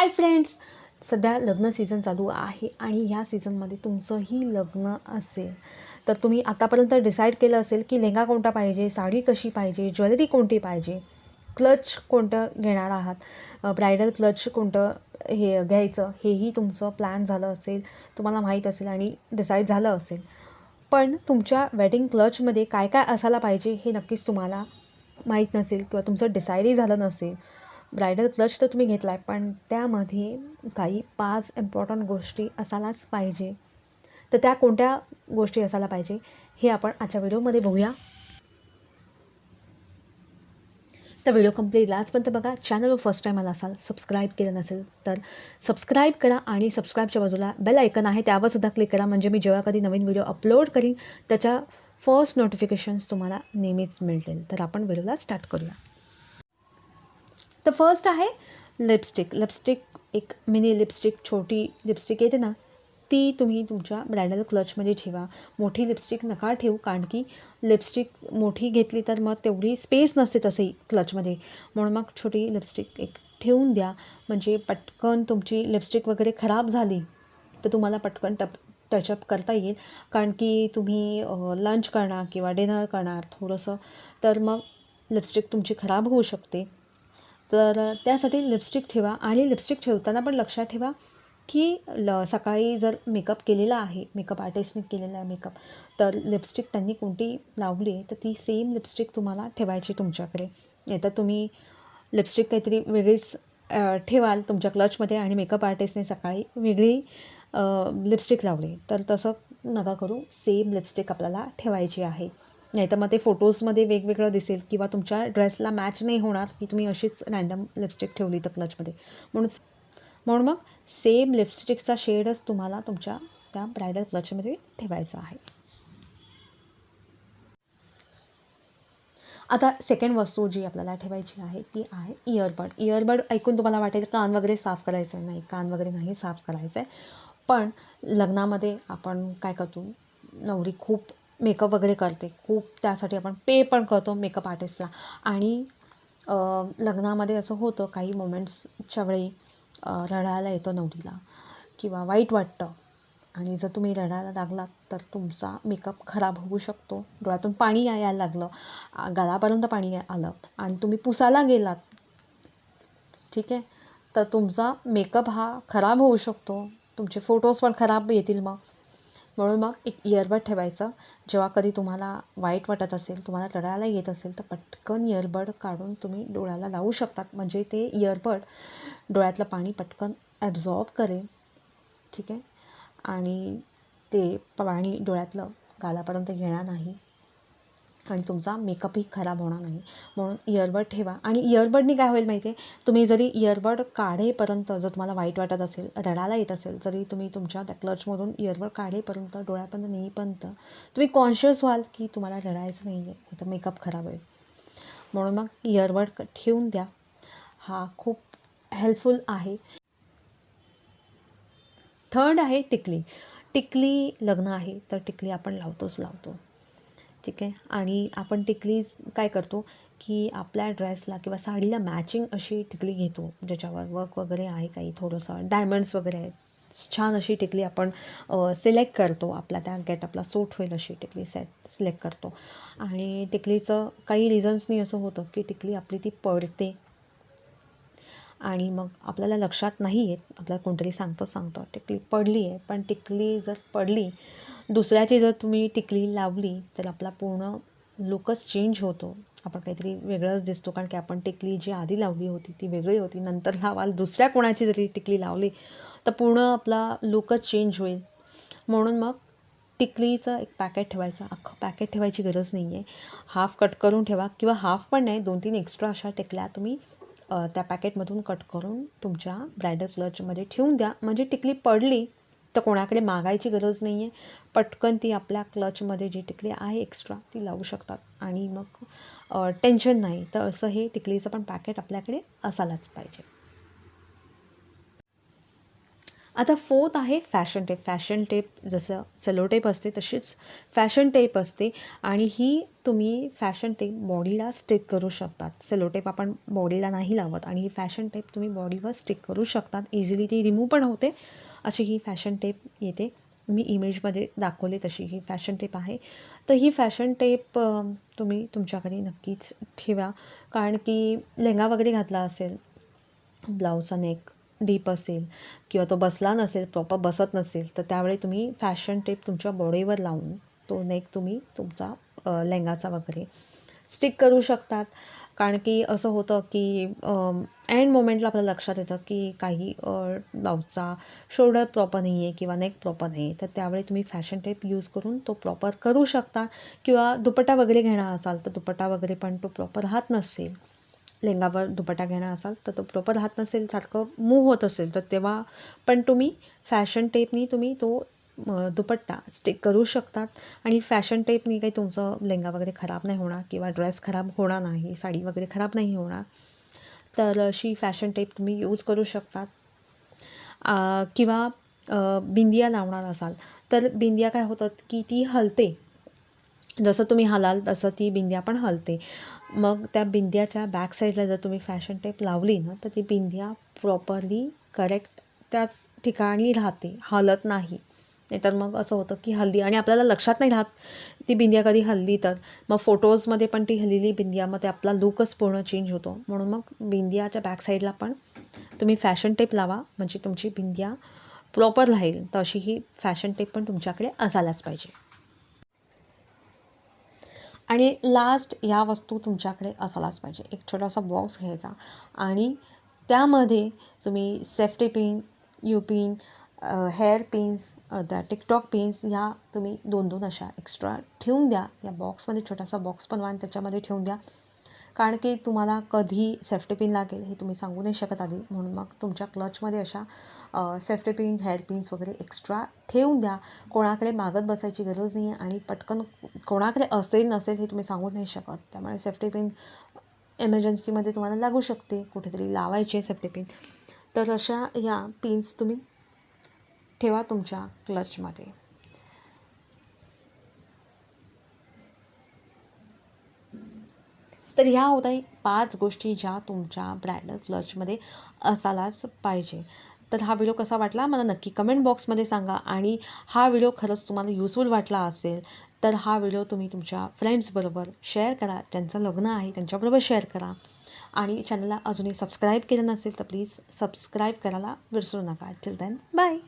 Hi friends सध्या लग्न season चालू आहे आणि ह्या सीझनमध्ये तुमचंही लग्न असेल. तर तुम्ही आतापर्यंत डिसाईड केलं असेल की लेहंगा कोणता पाहिजे साडी कशी पाहिजे ज्वेलरी कोणती पाहिजे क्लच कोणतं घेणार आहात? ब्रायडल क्लच कोणतं हे घ्यायचं हेही तुमचं प्लॅन झालं असेल तुम्हाला माहीत असेल आणि डिसाईड झालं असेल. पण तुमच्या वेडिंग क्लचमध्ये काय काय असायला पाहिजे हे नक्कीच तुम्हाला माहीत नसेल किंवा तुमचं डिसाईडही झालं नसेल. ब्रायडल क्लच तर तुम्ही घेतला आहे पण त्यामध्ये काही पाच इम्पॉर्टंट गोष्टी असायलाच पाहिजे. तर त्या कोणत्या गोष्टी असायला पाहिजे हे आपण आजच्या व्हिडिओमध्ये बघूया. तर व्हिडिओ कंप्लीट लास्टपर्यंत बघा. चॅनलवर फर्स्ट टाईम आला असाल सबस्क्राईब केलं नसेल तर सबस्क्राईब करा आणि सबस्क्राईबच्या बाजूला बेल ऐकन आहे त्यावर सुद्धा क्लिक करा. म्हणजे मी जेव्हा कधी नवीन व्हिडिओ अपलोड करीन त्याच्या फर्स्ट नोटिफिकेशन्स तुम्हाला नेहमीच मिळतील. तर आपण व्हिडिओला स्टार्ट करूया. तर फर्स्ट आहे लिपस्टिक लिपस्टिक एक मिनी लिपस्टिक छोटी लिपस्टिक येते ना ती तुम्ही तुमच्या ब्रायडल क्लचमध्ये ठेवा. मोठी लिपस्टिक नका ठेवू कारण की लिपस्टिक मोठी घेतली तर मग तेवढी स्पेस नसते तसंही क्लचमध्ये म्हणून मग छोटी लिपस्टिक एक ठेवून द्या. म्हणजे पटकन तुमची लिपस्टिक वगैरे खराब झाली तर तुम्हाला पटकन टप टचअप करता येईल. कारण की तुम्ही लंच करणार किंवा डिनर करणार थोडंसं तर मग लिपस्टिक तुमची खराब होऊ शकते. तर त्यासाठी लिपस्टिक ठेवा आणि लिपस्टिक ठेवताना पण लक्षात ठेवा की ल सकाळी जर मेकअप केलेला आहे मेकअप आर्टिस्टने केलेला आहे मेकअप तर लिपस्टिक त्यांनी कोणती लावली आहे तर ती सेम लिपस्टिक तुम्हाला ठेवायची तुमच्याकडे. नाही तर तुम्ही लिपस्टिक काहीतरी वेगळीच ठेवाल तुमच्या क्लचमध्ये आणि मेकअप आर्टिस्टने सकाळी वेगळी लिपस्टिक लावली. तर तसं नका करू. सेम लिपस्टिक आपल्याला ठेवायची आहे. नाही तर मग ते फोटोजमध्ये वेगवेगळं दिसेल किंवा तुमच्या ड्रेसला मॅच नाही होणार की तुम्ही अशीच रॅन्डम लिपस्टिक ठेवली तर क्लचमध्ये म्हणून म्हणून मग सेम लिपस्टिकचा शेडच तुम्हाला तुमच्या त्या ब्रायडल क्लचमध्ये ठेवायचा आहे. आता सेकंड वस्तू जी आपल्याला ठेवायची आहे ती आहे इयरबड इयरबड ऐकून तुम्हाला वाटेल कान वगैरे साफ करायचं आहे नाही कान वगैरे नाही साफ करायचं आहे पण लग्नामध्ये आपण काय करतो नवरी खूप मेकअप वगैरे करते. खूप त्यासाठी आपण पे पण करतो मेकअप आर्टिस्टला. आणि लग्नामध्ये असं होतं काही मोमेंट्सच्या वेळी रडायला येतं नवरीला. किंवा वाईट वाटतं. आणि जर तुम्ही रडायला लागलात तर तुमचा मेकअप खराब होऊ शकतो. डोळ्यातून पाणी यायला लागलं. गळापर्यंत पाणी आलं. आणि तुम्ही पुसायला गेलात. ठीक आहे? तर तुमचा मेकअप हा खराब होऊ शकतो. तुमचे फोटोज पण खराब येतील मग. म्हणून मग एक इयरबड ठेवायचं. जेव्हा कधी तुम्हाला वाईट वाटत असेल तुम्हाला रडायला येत असेल तर पटकन इयरबड काढून तुम्ही डोळ्याला लावू शकतात म्हणजे ते इयरबड डोळ्यातलं पाणी पटकन ॲब्झॉर्ब करेल. ठीक आहे? आणि ते पाणी डोळ्यातलं गालापर्यंत येणार नाही. आणि तुमचा मेकअपही खराब होणार नाही. म्हणून इयरबड ठेवा. आणि इयरबडनी काय होईल माहिती आहे तुम्ही जरी इयरबड काढेपर्यंत जर तुम्हाला वाईट वाटत असेल रडायला येत असेल जरी तुम्ही तुमच्या त्या क्लचमधून इयरबड काढेपर्यंत डोळ्यापर्यंत नेईपर्यंत तुम्ही कॉन्शियस व्हाल की तुम्हाला रडायचं नाही आहे तर मेकअप खराब होईल. म्हणून मग इयरबड ठेवून द्या. हा खूप हेल्पफुल आहे. थर्ड आहे टिकली. टिकली लग्न आहे तर टिकली आपण लावतोच लावतो. ठीक आहे? आणि आपण टिकली काय करतो की आपल्या ड्रेसला किंवा साडीला मॅचिंग अशी टिकली घेतो ज्याच्यावर वर्क वगैरे आहे काही थोडंसं. डायमंड्स वगैरे आहेत. छान अशी टिकली आपण सिलेक्ट करतो. आपला त्या गेटअपला सूट होईल अशी टिकली सेट सिलेक्ट करतो. आणि टिकलीचं काही रिझन्सनी असं होतं की टिकली आपली ती पडते. आणि मग आपल्याला लक्षात नाही येत. आपल्याला कोणतरी सांगतं सांगतं टिकली पडली आहे पण टिकली जर पडली दुसऱ्याची जर तुम्ही टिकली लावली तर आपला पूर्ण लुकच चेंज होतो. आपण काहीतरी वेगळंच दिसतो कारण की आपण टिकली जी आधी लावली होती ती वेगळी होती. नंतर लावाल दुसऱ्या कोणाची जरी टिकली लावली तर पूर्ण आपला लुकच चेंज होईल. म्हणून मग टिकलीचं एक पॅकेट ठेवायचं. अख्खं पॅकेट ठेवायची गरज नाही आहे हाफ कट करून ठेवा किंवा हाफ पण नाही दोन तीन एक्स्ट्रा अशा टिकल्या तुम्ही त्या पॅकेटमधून कट करून तुमच्या ब्रायडल क्लचमध्ये ठेवून द्या. म्हणजे टिकली पडली तर कोणाकडे मागायची गरज नाही आहे पटकन ती आपल्या क्लचमध्ये जी टिकली आहे एक्स्ट्रा ती लावू शकतात. आणि मग टेन्शन नाही. तर असं हे टिकलीचं पण पॅकेट आपल्याकडे असायलाच पाहिजे. आता फोर्थ आहे फॅशन टेप. फॅशन टेप जसं सेलो टेप असते तशीच फॅशन टेप असते. आणि ही तुम्ही फॅशन टेप बॉडीला स्टिक करू शकतात. सेलो टेप आपण बॉडीला नाही लावत. आणि ही फॅशन टेप तुम्ही बॉडीवर स्टिक करू शकतात. इझिली ती रिमूव्ह पण होते. अशी ही फॅशन टेप येते. मी इमेजमध्ये दाखवले तशी ही फॅशन टेप आहे. तर ही फॅशन टेप तुम्ही तुमच्याकडे नक्कीच ठेवा. कारण की लेंगा वगैरे घातला असेल ब्लाऊजचा नेक डीप असेल किंवा तो बसला नसेल प्रॉपर बसत नसेल तर त्यावेळी तुम्ही फॅशन टेप तुमच्या बॉडीवर लावून तो नेक तुम्ही तुमचा लेहंगाचा लेंगाचा वगैरे स्टिक करू शकतात. कारण की असं होतं की एंड मोमेंटला आपल्या लक्षात येतं की काही ब्लाऊजचा शोल्डर प्रॉपर नाही आहे किंवा नेक प्रॉपर नाही आहे तर त्यावेळी तुम्ही फॅशन टेप यूज करून तो प्रॉपर करू शकता. किंवा दुपट्टा वगैरे घेणार असाल तर दुपट्टा वगैरे पण तो प्रॉपर राहत नसेल. लेंगावर दुपट्टा घेणार असाल तर तो प्रॉपर राहत नसेल सारखं मूव होत असेल. तर तेव्हा पण तुम्ही फॅशन टेपनी तुम्ही तो दुपट्टा स्टिक करू शकतात आणि फॅशन टेपनी काही तुमचं लेंगा वगैरे खराब नाही होणार किंवा ड्रेस खराब होणार नाही साडी वगैरे खराब नाही होणार. तर अशी फॅशन टेप तुम्ही यूज करू शकतात. किंवा बिंदिया लावणार असाल तर बिंदिया काय होतात की ती हलते. जसं तुम्ही हलाल तसं ती बिंदिया पण हलते. मग त्या बिंदियाच्या बॅक साईडला जर तुम्ही फॅशन टेप लावली ना तर ती बिंदिया प्रॉपरली करेक्ट त्याच ठिकाणी राहते हलत नाही. नाहीतर मग असं होतं की हल्दी आणि आपल्याला लक्षात नाही राहत ती बिंदिया कधी हल्ली तर. मग फोटोजमध्ये पण ती हल्लेली बिंदिया मग ते आपला लुकच पूर्ण चेंज होतो. म्हणून मग बिंदियाच्या बॅक साईडला पण तुम्ही फॅशन टेप लावा म्हणजे तुमची बिंदिया प्रॉपर राहील. तर अशी ही फॅशन टेप पण तुमच्याकडे असायलाच पाहिजे. आणि लास्ट या वस्तू तुमच्याकडे असायलाच पाहिजे. एक छोटासा बॉक्स घ्यायचा. आणि त्यामध्ये तुम्ही safety pin U pin hair pins त्या टिकटॉक पिन्स ह्या तुम्ही दोन दोन अशा एक्स्ट्रा ठेवून द्या. या बॉक्समध्ये छोटासा बॉक्स बनवा आणि त्याच्यामध्ये ठेवून द्या. कारण की तुम्हाला कधी सेफ्टी पिन लागेल हे तुम्ही सांगू नाही शकत आधी. म्हणून मग तुमच्या क्लचमध्ये अशा सेफ्टी पिन हेअर पिन्स वगैरे एक्स्ट्रा ठेवून द्या. कोणाकडे मागत बसायची गरज नाही आहे आणि पटकन कोणाकडे असेल नसेल हे तुम्ही सांगू नाही शकत. त्यामुळे सेफ्टी पिन एमर्जन्सीमध्ये तुम्हाला लागू शकते. कुठेतरी लावायची आहे सेफ्टी पिन तर अशा या पिन्स तुम्ही ठेवा तुमच्या क्लचमध्ये. तर ह्या होत्या पाच गोष्टी ज्या तुमच्या ब्रायडल क्लचमध्ये असायलाच पाहिजे. तर हा व्हिडिओ कसा वाटला मला नक्की कमेंट बॉक्समध्ये सांगा आणि हा व्हिडिओ खरंच तुम्हाला युजफुल वाटला असेल तर हा व्हिडिओ तुम्ही तुमच्या फ्रेंड्सबरोबर शेअर करा ज्यांचं लग्न आहे त्यांच्याबरोबर शेअर करा. आणि चॅनलला अजूनही सबस्क्राईब केलं नसेल तर प्लीज सबस्क्राईब करायला विसरू नका. Till then bye